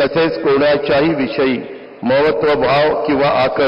तसेच कोणाच्याही विषयी महत्वभाव किंवा आकर्ष